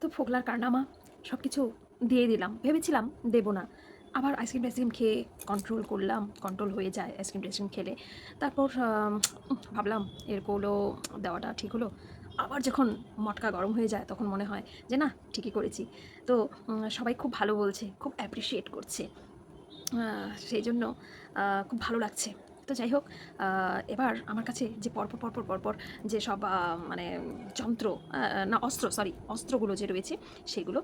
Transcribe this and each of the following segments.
তো ফোকলার কারনামা সব কিছু দিয়ে দিলাম। ভেবেছিলাম দেবো না। আবার আইসক্রিম টাইসক্রিম খেয়ে কন্ট্রোল করলাম কন্ট্রোল হয়ে যায় আইসক্রিম টাইসক্রিম খেলে। তারপর ভাবলাম এরগুলো দেওয়াটা ঠিক হলো। আবার যখন মটকা গরম হয়ে যায় তখন মনে হয় যে না, ঠিকই করেছি। তো সবাই খুব ভালো বলছে, খুব অ্যাপ্রিসিয়েট করছে। সেই জন্য খুব ভালো লাগছে। তো যাই হোক এবার আমার কাছে যে পরপর পরপর পরপর যে সব মানে যন্ত্র না, অস্ত্র সরি অস্ত্রগুলো যে রয়েছে সেগুলো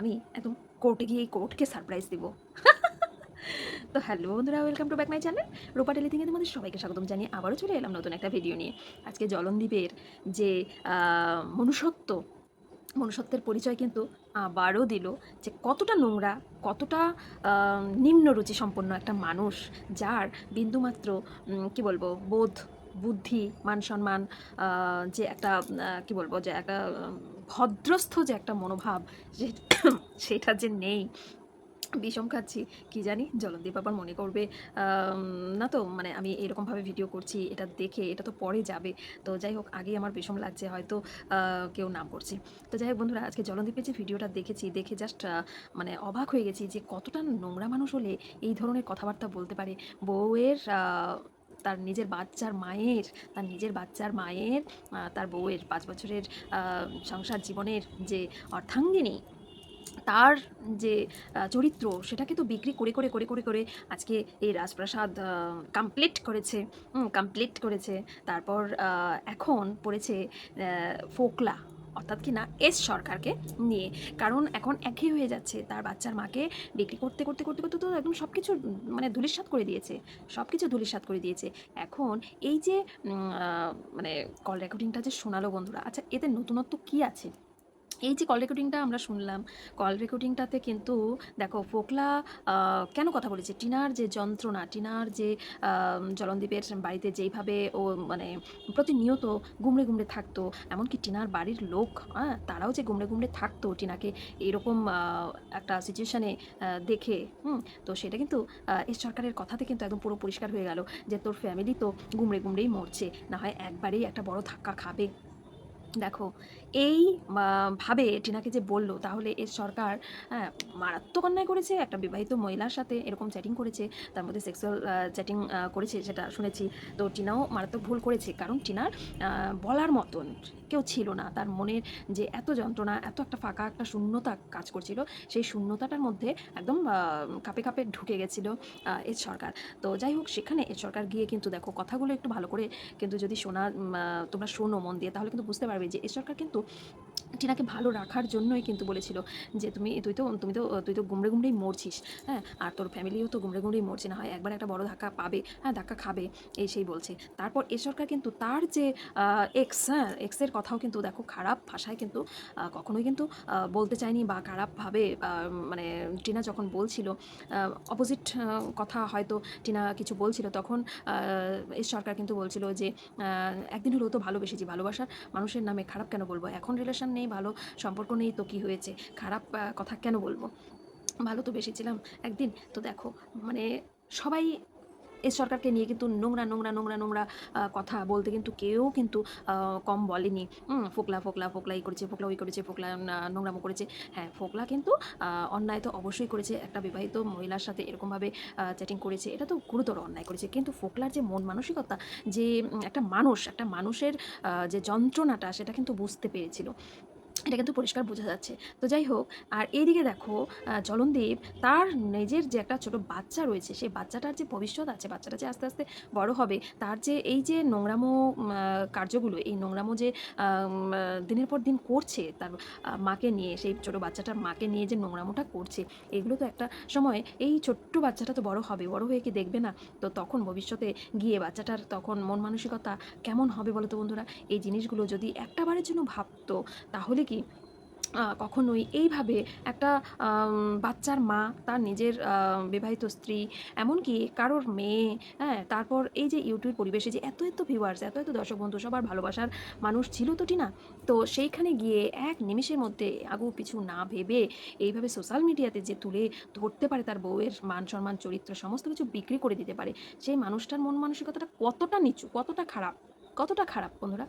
আমি একদম কোর্টে গিয়ে কোর্টকে সারপ্রাইজ দেবো। তো হ্যালো বন্ধুরা welcome to back my channel Rupa tele থেকে তোমাদের সবাইকে স্বাগতম জানিয়ে আবারও চলে এলাম নতুন একটা ভিডিও নিয়ে। আজকে জলনদ্বীপের যে মনুষ্যত্ব মনুষ্যত্বের পরিচয় কিন্তু আবারও দিল যে কতটা নোংরা, কতটা নিম্নরুচি সম্পন্ন একটা মানুষ যার বিন্দুমাত্র কি বলব, বোধ, বুদ্ধি, মান সম্মান যে একটা কি বলব, যে একটা ভদ্রস্থ যে একটা মনোভাব সেটা যে নেই বিষম খাচ্ছি। কি জানি? জলদীপ আবার মনে করবে না তো মানে আমি এরকমভাবে ভিডিও করছি, এটা দেখে, এটা তো পরে যাবে। তো যাই হোক, আগেই আমার বিষম লাগছে, হয়তো কেউ নাম করছি। তো যাই হোক বন্ধুরা, আজকে জলদীপের যে ভিডিওটা দেখেছি, দেখে জাস্ট মানে অবাক হয়ে গেছি যে কতটা নোংরা মানুষ হলে এই ধরনের কথাবার্তা বলতে পারে। বউয়ের তার নিজের বাচ্চার মায়ের, তার নিজের বাচ্চার মায়ের তার বউয়ের পাঁচ বছরের সংসার জীবনের যে অর্ধাঙ্গিনী তার যে চরিত্র সেটাকে তো বিক্রি করে করে করে করে করে আজকে এই রাজপ্রাসাদ কমপ্লিট করেছে কমপ্লিট করেছে। তারপর এখন পড়েছে ফোকলা, অর্থাৎ কি না, এস সরকারকে নিয়ে। কারণ এখন একই হয়ে যাচ্ছে, তার বাচ্চার মাকে বিক্রি করতে করতে করতে করতে তো একদম সব কিছু মানে ধুলিস্বাত করে দিয়েছে সব কিছু ধুলিস্বাত করে দিয়েছে। এখন এই যে মানে কল রেকর্ডিংটা যে শোনালো বন্ধুরা আচ্ছা এতে নতুনত্ব কি আছে? এই যে কল রেকর্ডিংটা আমরা শুনলাম কল রেকর্ডিংটাতে কিন্তু দেখো ফোকলা কেন কথা বলেছে? টিনার যে যন্ত্রণা, টিনার যে জলনদীপের বাড়িতে যেইভাবে ও মানে প্রতিনিয়ত গুমড়ে গুমড়ে থাকতো, এমনকি টিনার বাড়ির লোক হ্যাঁ তারাও যে গুমড়ে গুমড়ে থাকতো, টিনাকে এরকম একটা সিচুয়েশানে দেখে, হুম, তো সেটা কিন্তু এই সরকারের কথাতে কিন্তু একদম পুরো পরিষ্কার হয়ে গেল যে তোর ফ্যামিলি তো গুমড়ে গুমড়েই মরছে, না হয় একবারেই একটা বড় ধাক্কা খাবে। দেখো এই ভাবে টিনাকে যে বলল, তাহলে এর সরকার মারাত্মক অন্যায় করেছে, একটা বিবাহিত মহিলার সাথে এরকম চ্যাটিং করেছে, তার মধ্যে সেক্সুয়াল চ্যাটিং করেছে সেটা শুনেছি। তো টিনাও মারাত্মক ভুল করেছে, কারণ টিনার বলার মতন কেউ ছিল না। তার মনের যে এত যন্ত্রণা, এত একটা ফাঁকা, একটা শূন্যতা কাজ করছিল, সেই শূন্যতাটার মধ্যে একদম কাপে কাপে ঢুকে গেছিল এর সরকার। তো যাই হোক, সেখানে এর সরকার গিয়ে কিন্তু দেখো, কথাগুলো একটু ভালো করে কিন্তু যদি শোনা তোমরা শোনো মন দিয়ে, তাহলে কিন্তু বুঝতে পারবে যে এর সরকার কিন্তু টিনাকে ভালো রাখার জন্যই কিন্তু বলেছিল যে তুমি, তুই তো, তুমি তো, তুই তো গুমড়ে গুমড়েই মরছিস হ্যাঁ? আর তোর ফ্যামিলিও তো গুমড়ে গুমড়েই মরছে, না হয় একবার একটা বড় ধাক্কা পাবে হ্যাঁ? ধাক্কা খাবে, এই সেই বলছে। তারপর এ সরকার কিন্তু তার যে এক্স হ্যাঁ? এক্সের কথাও কিন্তু দেখো খারাপ ভাষায় কিন্তু কখনোই কিন্তু বলতে চায়নি বা খারাপভাবে মানে টিনা যখন বলছিল অপোজিট কথা হয়তো টিনা কিছু বলছিল তখন এস সরকার কিন্তু বলছিল যে একদিন হলেও তো ভালোবেসেছি, ভালোবাসার মানুষের নামে খারাপ কেন বলব? এখন রিলেশন নেই, ভালো সম্পর্ক নেই তো কি হয়েছে? খারাপ কথা কেন বলব? ভালো তো বেশি ছিলাম। একদিন তো দেখো মানে সবাই এস সরকারকে নিয়ে কিন্তু নোংরা নোংরা নোংরা নোংরা কথা বলতে কিন্তু কেউ কিন্তু কম বলেনি। ফোকলা ফোকলা ফোকলা এই করেছে, ফোকলা ওই করেছে, ফোকলা নোংরামো করেছে। হ্যাঁ ফোকলা কিন্তু অন্যায় তো অবশ্যই করেছে। একটা বিবাহিত মহিলার সাথে এরকমভাবে চ্যাটিং করেছে, এটা তো গুরুতর অন্যায় করেছে। কিন্তু ফোকলার যে মন মানসিকতা, যে একটা মানুষ, একটা মানুষের যে যন্ত্রণাটা, সেটা কিন্তু বুঝতে পেরেছিল। এটা কিন্তু পরিষ্কার বোঝা যাচ্ছে। তো যাই হোক, আর এইদিকে দেখো জলনদীপ তার নিজের যে একটা ছোট বাচ্চা রয়েছে, সেই বাচ্চাটার যে ভবিষ্যৎ আছে, বাচ্চাটা যে আস্তে আস্তে বড় হবে, তার যে এই যে নোংরামো কার্যগুলো, এই নোংরামো যে দিনের পর দিন করছে তার মাকে নিয়ে, সেই ছোট বাচ্চাটার মাকে নিয়ে যে নোংরামোটা করছে, এগুলো তো একটা সময় এই ছোট্ট বাচ্চাটা তো বড় হবে, বড় হয়ে কি দেখবে না? তো তখন ভবিষ্যতে গিয়ে বাচ্চাটার তখন মন মানসিকতা কেমন হবে বলো তো বন্ধুরা? এই জিনিসগুলো যদি একটা বারের জন্য ভাবতো, তাহলে কি কখনোই এইভাবে একটা বাচ্চার মা, তার নিজের বিবাহিত স্ত্রী, এমনকি কারোর মেয়ে হ্যাঁ তারপর এই যে ইউটিউব পরিবেশে যে এত এত ভিউয়ার্স এত এত দর্শক বন্ধু সবার ভালোবাসার মানুষ ছিল তো টিনা, তো সেইখানে গিয়ে এক নিমিষের মধ্যে আগু পিছু না ভেবে এইভাবে সোশ্যাল মিডিয়াতে যে তুলে ধরতে পারে তার বউয়ের মান সম্মান, চরিত্র, সমস্ত কিছু বিক্রি করে দিতে পারে, সেই মানুষটার মন মানসিকতাটা কতটা নিচু, কতটা খারাপ কতটা খারাপ বন্ধুরা?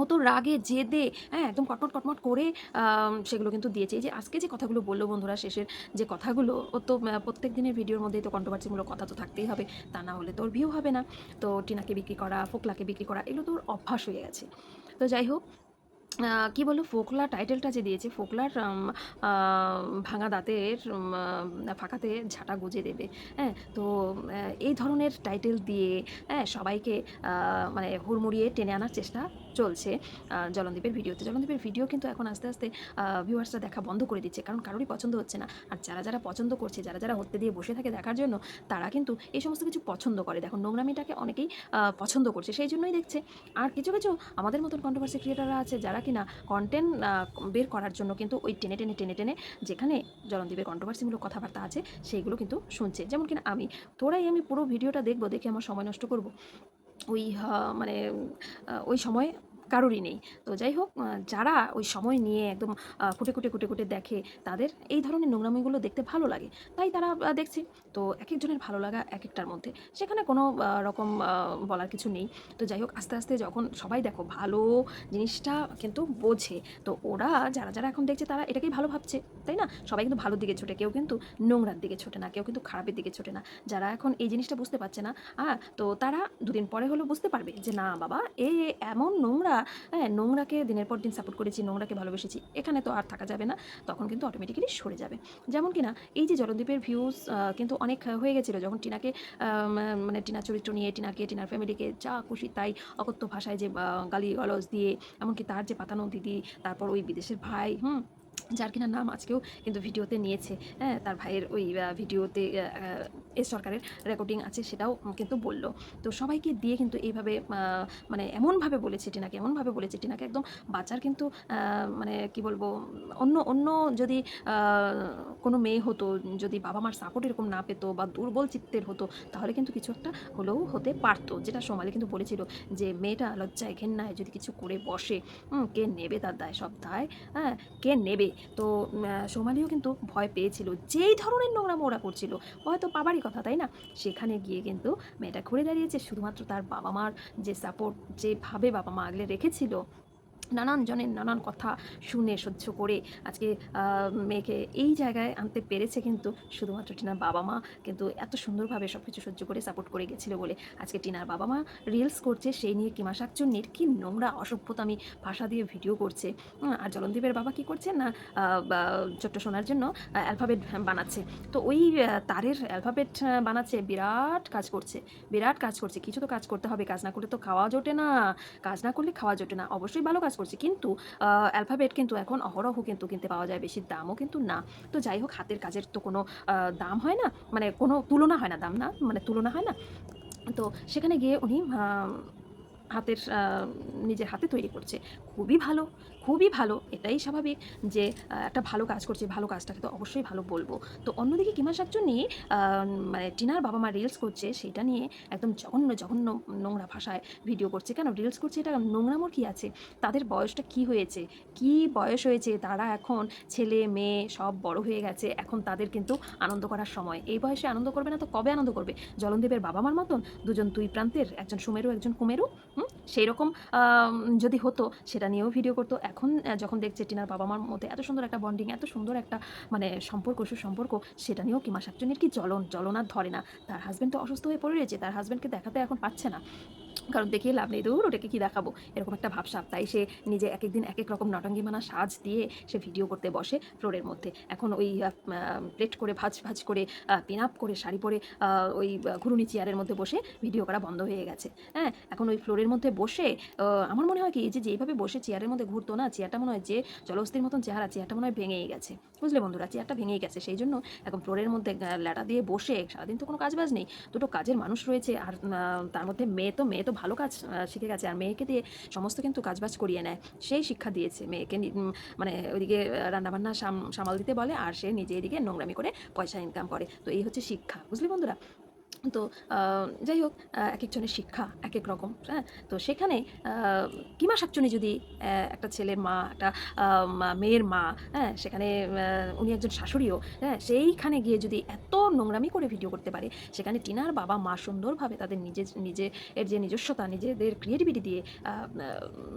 ও তো রাগে জেদে হ্যাঁ একদম কটমট কটমট করে সেগুলো কিন্তু দিয়েছে। এই যে আজকে যে কথাগুলো বলল বন্ধুরা শেষের, যে কথাগুলো, ও তো প্রত্যেক দিনের ভিডিওর মধ্যেই তো কন্ট্রোভার্সিমূলক কথা তো থাকতেই হবে, তা না হলে তোর ভিউ হবে না। তো টিনাকে বিক্রি করা, ফোকলাকে বিক্রি করা, এগুলো তোর অভ্যাস হয়ে গেছে। তো যাই হোক কি বলল? ফোকলা টাইটেলটা যে দিয়েছে, ফোকলার ভাঙা দাঁতের ফাঁকাতে ঝাঁটা গুজে দেবে হ্যাঁ? তো এই ধরনের টাইটেল দিয়ে হ্যাঁ সবাইকে মানে হুড়মুড়িয়ে টেনে আনার চেষ্টা চলছে জলনদীপের ভিডিওতে জলনদীপের ভিডিও কিন্তু এখন আস্তে আস্তে ভিউয়ার্সরা দেখা বন্ধ করে দিচ্ছে, কারণ কারোরই পছন্দ হচ্ছে না। আর যারা যারা পছন্দ করছে, যারা যারা হতে দিয়ে বসে থাকে দেখার জন্য, তারা কিন্তু এই সমস্ত কিছু পছন্দ করে। দেখো, নোংরামিটাকে অনেকেই পছন্দ করছে, সেই জন্যই দেখছে। আর কিছু কিছু আমাদের মতন কন্ট্রোভার্সি ক্রিয়েটাররা আছে, যারা কিনা কন্টেন্ট বের করার জন্য কিন্তু ওই টেনে টেনে টেনে টেনে যেখানে জলনদীপের কন্ট্রোভার্সিমূলক কথাবার্তা আছে, সেইগুলো কিন্তু শুনছে। যেমন কিনা আমি, তোরাই আমি পুরো ভিডিওটা দেখব, দেখে আমার সময় নষ্ট করব। ওই মানে ওই সময় কারোরই নেই। তো যাই হোক যারা ওই সময় নিয়ে একদম কুটে কুটে কুটে কুটে দেখে, তাদের এই ধরনের নোংরামিগুলো দেখতে ভালো লাগে। তাই তারা দেখছে। তো এক একজনের ভালো লাগা এক একটার মধ্যে। সেখানে কোনো রকম বলার কিছু নেই। তো যাই হোক, আস্তে আস্তে যখন সবাই দেখো ভালো জিনিসটা কিন্তু বোঝে, তো ওরা, যারা যারা এখন দেখছে তারা এটাকেই ভালো ভাবছে, তাই না? সবাই কিন্তু ভালোর দিকে ছোটে, কেউ কিন্তু নোংরার দিকে ছোটে না, কেউ কিন্তু খারাপের দিকে ছোটে না। যারা এখন এই জিনিসটা বুঝতে পারছে না হ্যাঁ তো তারা দুদিন পরে হলেও বুঝতে পারবে যে, না বাবা, এ এমন নোংরা হ্যাঁ নোংরাকে দিনের পর দিন সাপোর্ট করেছি, নোংরাকে ভালোবেসেছি, এখানে তো আর থাকা যাবে না, তখন কিন্তু অটোমেটিক্যালি সরে যাবে। যেমন কি না এই যে জলদ্বীপের ভিউজ কিন্তু অনেক হয়ে গেছিল, যখন টিনাকে মানে টিনা চরিত্র নিয়ে, টিনাকে, টিনার ফ্যামিলিকে যা খুশি তাই অকথ্য ভাষায় যে গালি গলজ দিয়ে, এমনকি তার যে পাতানো দিদি, তারপর ওই বিদেশের ভাই, হুম যার কিনা নাম আজকেও কিন্তু ভিডিওতে নিয়েছে। হ্যাঁ তার ভাইয়ের ওই ভিডিওতে এস সরকারের রেকর্ডিং আছে সেটাও কিন্তু বলল। তো সবাইকে দিয়ে কিন্তু এইভাবে মানে এমনভাবে বলেছে টিনাকে, এমনভাবে বলেছে টিনাকে একদম বাচ্চার কিন্তু মানে কি বলব, অন্য অন্য যদি কোনো মেয়ে হতো, যদি বাবা মার সাপোর্ট এরকম না পেতো বা দুর্বল চিত্তের হতো, তাহলে কিন্তু কিছু একটা হলেও হতে পারতো। যেটা সোমালি কিন্তু বলেছিল যে, মেয়েটা লজ্জায় ঘেন্নায় যদি কিছু করে বসে কে নেবে তার দায়? সব দায় হ্যাঁ কে নেবে? তো সোমালিও কিন্তু ভয় পেয়েছিল। যেই ধরনের নোংরা ওরা করছিল হয়তো পাবারই কথা, তাই না? সেখানে গিয়ে কিন্তু মেয়েটা ঘুরে দাঁড়িয়েছে, শুধুমাত্র তার বাবা মার যে সাপোর্ট যেভাবে বাবা মা আগলে রেখেছিল নানান জনের নানান কথা শুনে, সহ্য করে আজকে মেয়েকে এই জায়গায় আনতে পেরেছে কিন্তু শুধুমাত্র টিনার বাবা মা কিন্তু এত সুন্দরভাবে সব কিছু সহ্য করে সাপোর্ট করে গেছিল বলে আজকে টিনার বাবা মা রিলস করছে, সেই নিয়ে কিমা শাকচুন্নির কি নোংরা অসভ্যতামি ভাষা দিয়ে ভিডিও করছে। আর জলনদীপের বাবা কি করছে না ছোট্ট শোনার জন্য অ্যালফাবেট বানাচ্ছে। তো ওই তারের অ্যালফাবেট বানাচ্ছে, বিরাট কাজ করছে, বিরাট কাজ করছে। কিছু তো কাজ করতে হবে, কাজ না করলে তো খাওয়া জোটে না, কাজ না করলে খাওয়া জোটে না। অবশ্যই ভালো কাজ করছে। কিন্তু অ্যালফাবেট কিন্তু এখন অহরহ কিন্তু কিনতে পাওয়া যায়, বেশি দামও কিন্তু না। তো যাই হোক, হাতের কাজের তো কোনো দাম হয় না মানে কোনো তুলনা হয় না, দাম না মানে তুলনা হয় না। তো সেখানে গিয়ে উনি হাতের নিজের হাতে তৈরি করছে। খুবই ভালো খুবই ভালো এটাই স্বাভাবিক যে একটা ভালো কাজ করছে ভালো কাজটাকে তো অবশ্যই ভালো বলব। তো অন্যদিকে কিমা আহ, মানে টিনার বাবা মা রিলস করছে সেটা নিয়ে একদম জঘন্য জঘন্য নোংরা ভাষায় ভিডিও করছে। কেন? রিলস করছে এটা নোংরামোর কী আছে? তাদের বয়সটা কি হয়েছে? কি বয়স হয়েছে? তারা এখন ছেলে মেয়ে সব বড় হয়ে গেছে। এখন তাদের কিন্তু আনন্দ করার সময়। এই বয়সে আনন্দ করবে না তো কবে আনন্দ করবে? জলনদেবের বাবা মার মতন দুজন দুই প্রান্তের একজন সুমেরু একজন কুমেরু সেই রকম যদি হতো, সেটা নিয়েও ভিডিও করতো। এখন যখন দেখছে টিনার বাবা মার মধ্যে এত সুন্দর একটা বন্ডিং এত সুন্দর একটা মানে সম্পর্ক, সুসম্পর্ক, সেটা নিয়েও কিমা শাকচুনির কি জ্বলন জ্বলন আর ধরে না। তার হাজব্যান্ড তো অসুস্থ হয়ে পড়ে রয়েছে, তার হাজব্যান্ডকে দেখাতে এখন পাচ্ছে না। কারণ দেখিয়ে লাভ নেই। দূর ওটাকে কি দেখাবো? এরকম একটা ভাবসাব। তাই সে নিজে এক একদিন এক এক রকম নটঙ্গি মানা সাজ দিয়ে সে ভিডিও করতে বসে ফ্লোরের মধ্যে। এখন ওই প্লেট করে, ভাজ ভাজ করে পিন আপ করে, শাড়ি পরে ওই ঘুরুনি চেয়ারের মধ্যে বসে ভিডিও করা বন্ধ হয়ে গেছে। হ্যাঁ এখন ওই ফ্লোরের মধ্যে বসে আমার মনে হয় কি যে, যেভাবে বসে চেয়ারের মধ্যে ঘুরতো না, চেয়ারটা মনে হয় যে জলস্থির মতন চেহারা, চেয়ারটা মনে হয় ভেঙেই গেছে। বুঝলে বন্ধুরা চেয়ারটা ভেঙেই গেছে। সেই জন্য এখন ফ্লোরের মধ্যে ল্যাটা দিয়ে বসে সারাদিন তো কোনো কাজ বাজ নেই। দুটো কাজের মানুষ রয়েছে আর তার মধ্যে মেয়ে তো মেয়ে তো ভালো কাজ শিখে গেছে। আর মেয়েকে দিয়ে সমস্ত কিন্তু কাজবাজ করিয়ে নেয়। সেই শিক্ষা দিয়েছে মেয়েকে মানে ওইদিকে রান্নাবান্না সামাল দিতে বলে আর সে নিজে এদিকে নোংরামি করে পয়সা ইনকাম করে। তো এই হচ্ছে শিক্ষা। বুঝলি বন্ধুরা? তো যাই হোক এক একজনের শিক্ষা এক এক রকম হ্যাঁ? তো সেখানে কিমা শাকচুনি যদি একটা ছেলের মা, একটা মেয়ের মা হ্যাঁ? সেখানে উনি একজন শাশুড়িও হ্যাঁ? সেইখানে গিয়ে যদি এত নোংরামি করে ভিডিও করতে পারে, সেখানে টিনার বাবা মা সুন্দরভাবে তাদের নিজে নিজে, এর যে নিজস্বতা, নিজেদের ক্রিয়েটিভিটি দিয়ে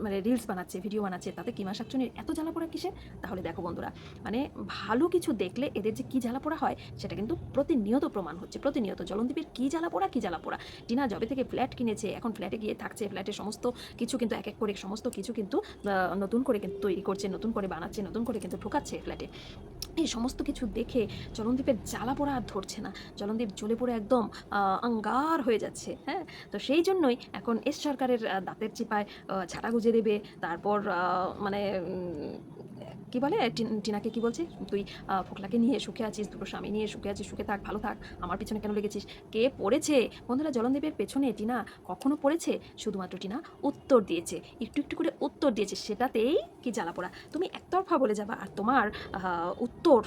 মানে রিলস বানাচ্ছে ভিডিও বানাচ্ছে, তাতে কিমা শাকচুনির এত জ্বালা পোড়া কিসে তাহলে দেখো বন্ধুরা মানে ভালো কিছু দেখলে এদের যে কী জ্বালা পোড়া হয়, সেটা কিন্তু প্রতিনিয়ত প্রমাণ হচ্ছে, প্রতিনিয়ত। জলনদীপের কী জ্বালা পোড়া কী জ্বালা পোড়া টিনা জবে থেকে ফ্ল্যাট কিনেছে, এখন ফ্ল্যাটে গিয়ে থাকছে ফ্ল্যাটের সমস্ত কিছু কিন্তু এক এক করে, সমস্ত কিছু কিন্তু নতুন করে কিন্তু তৈরি করছে, নতুন করে বানাচ্ছে, নতুন করে কিন্তু ঢোকাচ্ছে ফ্ল্যাটে এই সমস্ত কিছু দেখে জলনদীপের জ্বালা পোড়া আর ধরছে না। জলনদীপ জ্বলে পড়ে একদম আঙ্গার হয়ে যাচ্ছে হ্যাঁ? তো সেই জন্যই এখন এস সরকারের দাঁতের চিপায় ঝাঁটা গুজে দেবে, তারপর মানে কি বলে? টিনাকে কি বলছে? তুই ফোকলাকে নিয়ে সুখে আছিস, দুটো স্বামী নিয়ে সুখে আছিস, সুখে থাক, ভালো থাক। আমার পিছনে কেন লেগেছিস? কে পড়েছে? বন্ধুরা, জলনদীপের পেছনে টিনা কখনো পড়েছে? শুধুমাত্র টিনা উত্তর দিয়েছে। একটু একটু করে উত্তর দিয়েছে, সেটাতেই কি জ্বালা পোড়া। তুমি একতরফা বলে যাবা আর তোমার উত্তর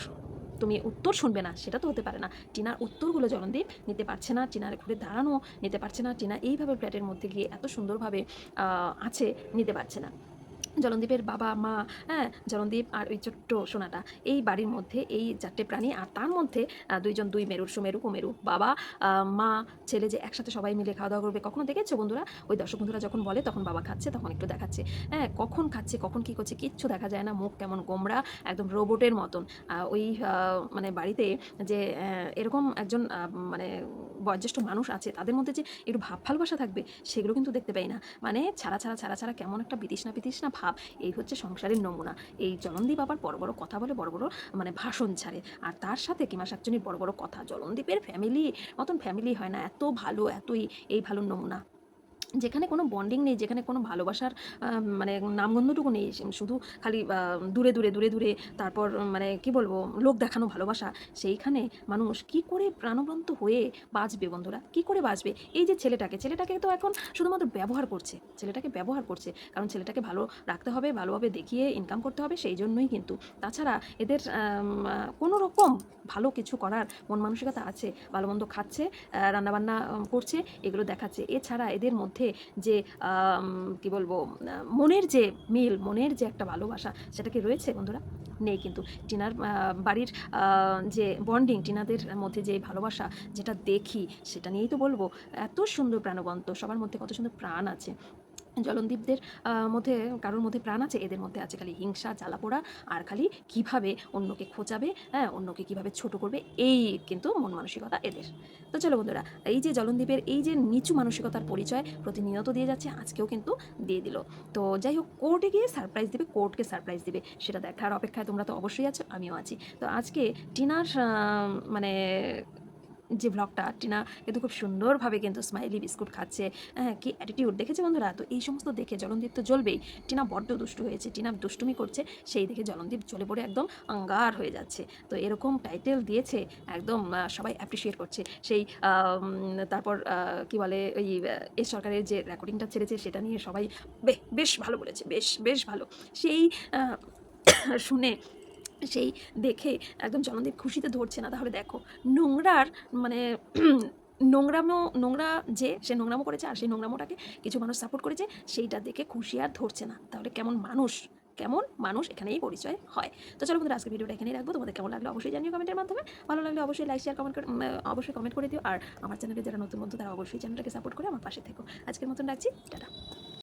তুমি উত্তর শুনবে না, সেটা তো হতে পারে না। টিনার উত্তরগুলো জলনদীপ নিতে পারছে না, টিনার ঘুরে দাঁড়ানো নিতে পারছে না, টিনা এইভাবে ফ্ল্যাটের মধ্যে গিয়ে এত সুন্দরভাবে আছে নিতে পারছে না। জলনদীপের বাবা, মা হ্যাঁ জলনদীপ আর ওই ছোট্ট সোনাটা, এই বাড়ির মধ্যে এই চারটে প্রাণী আর তার মধ্যে দুইজন দুই মেরুর, সুমেরু, কুমেরু, বাবা মা, ছেলে যে একসাথে সবাই মিলে খাওয়া দাওয়া করবে, কখনো দেখেছ বন্ধুরা? ওই দর্শক বন্ধুরা যখন বলে তখন বাবা খাচ্ছে, তখন একটু দেখাচ্ছে। হ্যাঁ কখন খাচ্ছে, কখন কি করছে, কিচ্ছু দেখা যায় না, মুখ কেমন গোমরা, একদম রোবটের মতন। ওই মানে বাড়িতে যে এরকম একজন মানে বয়োজ্যেষ্ঠ মানুষ আছে, তাদের মধ্যে যে একটু ভাব ভালোবাসা থাকবে, সেগুলো কিন্তু দেখতে পাই না। মানে ছাড়া ছাড়া ছাড়া ছাড়া কেমন একটা বিতৃষ্ণা বিতৃষ্ণা ভাব, এই হচ্ছে সংসারের নমুনা। এই জলন্দীপ আবার বড় বড় কথা বলে, বড় বড় মানে ভাষণ ছাড়ে। আর তার সাথে কিমা শাকচুনির বড় বড় কথা, জলন্দীপের ফ্যামিলি মতন ফ্যামিলি হয় না, এত ভালো, এতই এই ভালো নমুনা। যেখানে কোনো বন্ডিং নেই, যেখানে কোনো ভালোবাসার মানে নামগন্ধটুকু নেই শুধু খালি দূরে দূরে দূরে দূরে, তারপর মানে কি বলব, লোক দেখানো ভালোবাসা, সেইখানে মানুষ কি করে প্রাণবন্ত হয়ে বাঁচবে বন্ধুরা? কি করে বাঁচবে? এই যে ছেলেটাকে ছেলেটাকে তো এখন শুধুমাত্র ব্যবহার করছে, ছেলেটাকে ব্যবহার করছে, কারণ ছেলেটাকে ভালো রাখতে হবে, ভালোভাবে দেখিয়ে ইনকাম করতে হবে, সেই জন্যই কিন্তু। তাছাড়া এদের কোনো রকম ভালো কিছু করার মন মানসিকতা আছে, ভালো মন্দ খাচ্ছে রান্নাবান্না করছে, এগুলো দেখাচ্ছে। এছাড়া এদের মধ্যে যে আম, কি বলব মনের যে মিল মনের যে একটা ভালোবাসা সেটা কি রয়েছে বন্ধুরা? নেই কিন্তু। টিনার বাড়ির যে বন্ডিং টিনাদের মধ্যে যে ভালোবাসা যেটা দেখি সেটা নিয়েই তো বলব। এত সুন্দর প্রাণবন্ত সবার মধ্যে কত সুন্দর প্রাণ আছে। জলনদীপদের মধ্যে, কারোর মধ্যে প্রাণ আছে, এদের মধ্যে আছে খালি হিংসা, জ্বালাপোড়া আর খালি কীভাবে অন্যকে খোঁচাবে হ্যাঁ অন্যকে কীভাবে ছোট করবে, এই কিন্তু মন মানসিকতা এদের। তো চলো বন্ধুরা, এই যে জলনদীপের এই যে নিচু মানসিকতার পরিচয় প্রতিনিয়ত দিয়ে যাচ্ছে, আজকেও কিন্তু দিয়ে দিল। তো যাই হোক কোর্টে গিয়ে সারপ্রাইজ দেবে কোর্টকে সারপ্রাইজ দেবে, সেটা দেখার অপেক্ষায় তোমরা তো অবশ্যই আছো, আমিও আছি। তো আজকে টিনার মানে যে ব্লগটা টিনা কিন্তু খুব সুন্দরভাবে কিন্তু স্মাইলি বিস্কুট খাচ্ছে। হ্যাঁ কি অ্যাটিটিউড দেখেছে বন্ধুরা? তো এই সমস্ত দেখে জলনদীপ তো জ্বলবেই। টিনা বড্ড দুষ্টু হয়েছে, টিনা দুষ্টুমি করছে, সেই দেখে জলনদীপ জ্বলে পড়ে একদম আঙ্গার হয়ে যাচ্ছে। তো এরকম টাইটেল দিয়েছে, একদম সবাই অ্যাপ্রিসিয়েট করছে। সেই তারপর কি বলে, ওই এ সরকারের যে রেকর্ডিংটা ছেড়েছে, সেটা নিয়ে সবাই বেশ ভালো বলেছে, বেশ বেশ ভালো। সেই শুনে সেই দেখে একদম জলনদীপ খুশিতে ধরছে না। তাহলে দেখো, নোংরার মানে নোংরামো, নোংরা যে, সে নোংরামো করেছে আর সেই নোংরামোটাকে কিছু মানুষ সাপোর্ট করেছে, সেইটা দেখে খুশি আর ধরছে না। তাহলে কেমন মানুষ কেমন মানুষ এখানেই পরিচয় হয়। তো চলো বন্ধুরা, আজকে ভিডিওটা এখানেই রাখব। তোমাদের কেমন লাগল অবশ্যই জানিও কমেন্টের মাধ্যমে। ভালো লাগলে অবশ্যই লাইক শেয়ার কমেন্ট অবশ্যই কমেন্ট করে দিও। আর আমার চ্যানেলে যারা নতুন বন্ধু, তারা অবশ্যই চ্যানেলটাকে সাপোর্ট করে আমার পাশে থেকো। আজকের মতন রাখছি। টাটা।